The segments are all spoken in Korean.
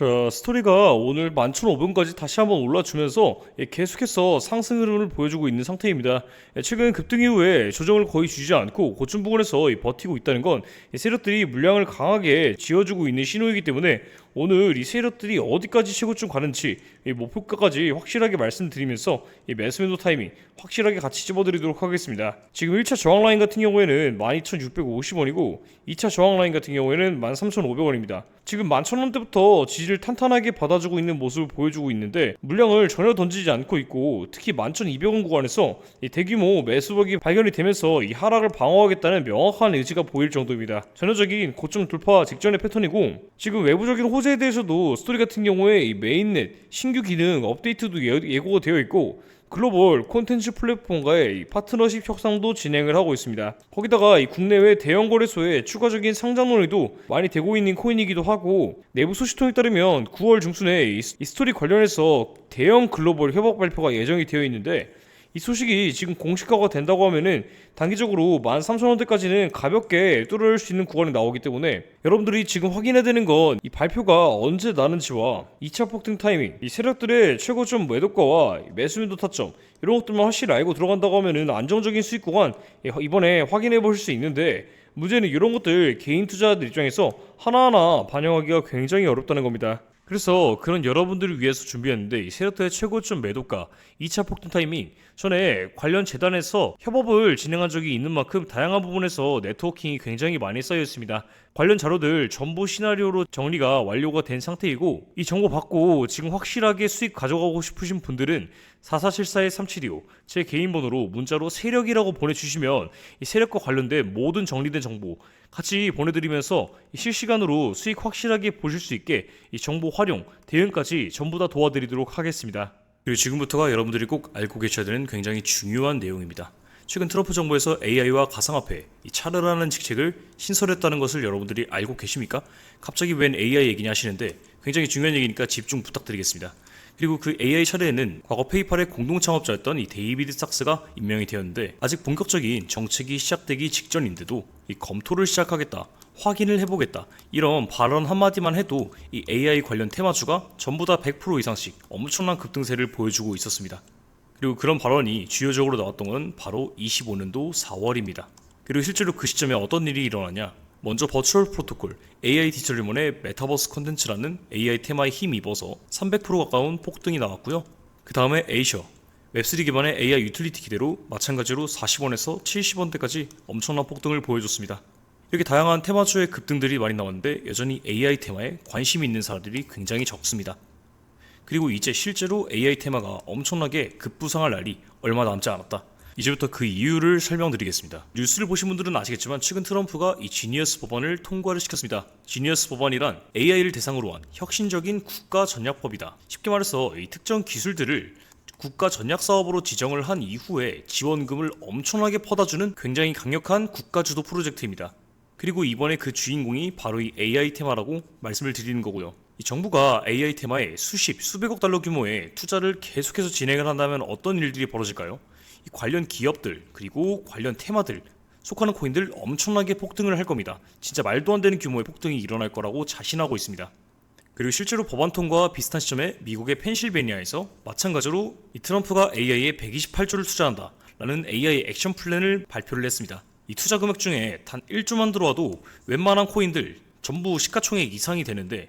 자, 스토리가 오늘 11,500원까지 다시 한번 올라주면서 예, 계속해서 상승 흐름을 보여주고 있는 상태입니다. 예, 최근 급등 이후에 조정을 거의 주지 않고 고점 부근에서 이 버티고 있다는 건이 세력들이 물량을 강하게 지어주고 있는 신호이기 때문에 오늘 이 세력들이 어디까지 최고점 가는지 이 목표가까지 확실하게 말씀드리면서 이 매수매도 타이밍 확실하게 같이 집어드리도록 하겠습니다. 지금 1차 저항 라인 같은 경우에는 12,650원이고 2차 저항 라인 같은 경우에는 13,500원입니다. 지금 11,000원대부터 지지를 탄탄하게 받아주고 있는 모습을 보여주고 있는데 물량을 전혀 던지지 않고 있고 특히 11,200원 구간에서 이 대규모 매수박이 발견이 되면서 이 하락을 방어하겠다는 명확한 의지가 보일 정도입니다. 전형적인 고점 돌파 직전의 패턴이고 지금 외부적인 호 재에 대해서도 스토리 같은 경우에 이 메인넷 신규 기능 업데이트도 예- 예고가 되어 있고 글로벌 콘텐츠 플랫폼과의 이 파트너십 협상도 진행을 하고 있습니다. 거기다가 이 국내외 대형 거래소에 추가적인 상장 논의도 많이 되고 있는 코인이기도 하고 내부 소식통에 따르면 9월 중순에 이 스토리 관련해서 대형 글로벌 협업 발표가 예정이 되어 있는데 이 소식이 지금 공식화가 된다고 하면은 단기적으로 13,000원대까지는 가볍게 뚫을 수 있는 구간이 나오기 때문에 여러분들이 지금 확인해야 되는 건 이 발표가 언제 나는지와 2차 폭등 타이밍, 이 세력들의 최고점 매도가와 매수매도 타점 이런 것들만 확실히 알고 들어간다고 하면은 안정적인 수익 구간 이번에 확인해 보실 수 있는데 문제는 이런 것들 개인 투자자들 입장에서 하나하나 반영하기가 굉장히 어렵다는 겁니다. 그래서 그런 여러분들을 위해서 준비했는데 이 세력들의 최고점 매도가 2차 폭등 타이밍 전에 관련 재단에서 협업을 진행한 적이 있는 만큼 다양한 부분에서 네트워킹이 굉장히 많이 쌓여 있습니다. 관련 자료들 전부 시나리오로 정리가 완료가 된 상태이고 이 정보 받고 지금 확실하게 수익 가져가고 싶으신 분들은 4474-3725 제 개인 번호로 문자로 세력이라고 보내주시면 이 세력과 관련된 모든 정리된 정보 같이 보내드리면서 이 실시간으로 수익 확실하게 보실 수 있게 이 정보 활용, 대응까지 전부 다 도와드리도록 하겠습니다. 그리고 지금부터가 여러분들이 꼭 알고 계셔야 되는 굉장히 중요한 내용입니다. 최근 트럼프 정부에서 AI와 가상화폐, 이 차르라는 직책을 신설했다는 것을 여러분들이 알고 계십니까? 갑자기 웬 AI 얘기냐 하시는데 굉장히 중요한 얘기니까 집중 부탁드리겠습니다. 그리고 그 AI 차례에는 과거 페이팔의 공동 창업자였던 이 데이비드 sak스가 임명이 되었는데 아직 본격적인 정책이 시작되기 직전인데도 이 검토를 시작하겠다. 확인을 해보겠다. 이런 발언 한마디만 해도 이 AI 관련 테마주가 전부 다 100% 이상씩 엄청난 급등세를 보여주고 있었습니다. 그리고 그런 발언이 주요적으로 나왔던 건 바로 25년도 4월입니다. 그리고 실제로 그 시점에 어떤 일이 일어나냐? 먼저 버추얼 프로토콜 AI 디지털 리몬의 메타버스 컨텐츠라는 AI 테마에 힘입어서 300% 가까운 폭등이 나왔고요. 그 다음에 에이셔 웹3 기반의 AI 유틸리티 기대로 마찬가지로 40원에서 70원대까지 엄청난 폭등을 보여줬습니다. 이렇게 다양한 테마주의 급등들이 많이 나왔는데 여전히 AI 테마에 관심이 있는 사람들이 굉장히 적습니다. 그리고 이제 실제로 AI 테마가 엄청나게 급부상할 날이 얼마 남지 않았다. 이제부터 그 이유를 설명드리겠습니다. 뉴스를 보신 분들은 아시겠지만 최근 트럼프가 이 지니어스 법안을 통과를 시켰습니다. 지니어스 법안이란 AI를 대상으로 한 혁신적인 국가 전략법이다. 쉽게 말해서 이 특정 기술들을 국가 전략 사업으로 지정을 한 이후에 지원금을 엄청나게 퍼다주는 굉장히 강력한 국가 주도 프로젝트입니다. 그리고 이번에 그 주인공이 바로 이 AI 테마라고 말씀을 드리는 거고요. 이 정부가 AI 테마에 수십, 수백억 달러 규모의 투자를 계속해서 진행을 한다면 어떤 일들이 벌어질까요? 이 관련 기업들, 그리고 관련 테마들, 속하는 코인들 엄청나게 폭등을 할 겁니다. 진짜 말도 안 되는 규모의 폭등이 일어날 거라고 자신하고 있습니다. 그리고 실제로 법안 통과와 비슷한 시점에 미국의 펜실베니아에서 마찬가지로 이 트럼프가 AI에 128조를 투자한다 라는 AI 액션 플랜을 발표를 했습니다. 이 투자 금액 중에 단 1조만 들어와도 웬만한 코인들 전부 시가총액 이상이 되는데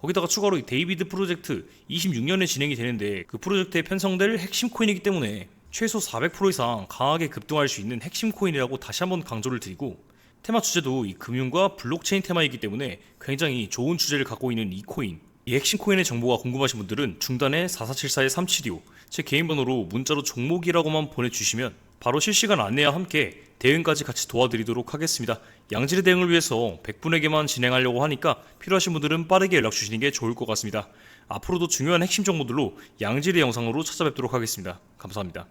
거기다가 추가로 이 데이비드 프로젝트 26년에 진행이 되는데 그 프로젝트에 편성될 핵심 코인이기 때문에 최소 400% 이상 강하게 급등할 수 있는 핵심 코인이라고 다시 한번 강조를 드리고 테마 주제도 이 금융과 블록체인 테마이기 때문에 굉장히 좋은 주제를 갖고 있는 이 코인 이 핵심 코인의 정보가 궁금하신 분들은 중단에 4474-372제 개인 번호로 문자로 종목이라고만 보내주시면 바로 실시간 안내와 함께 대응까지 같이 도와드리도록 하겠습니다. 양질의 대응을 위해서 100분에게만 진행하려고 하니까 필요하신 분들은 빠르게 연락 주시는 게 좋을 것 같습니다. 앞으로도 중요한 핵심 정보들로 양질의 영상으로 찾아뵙도록 하겠습니다. 감사합니다.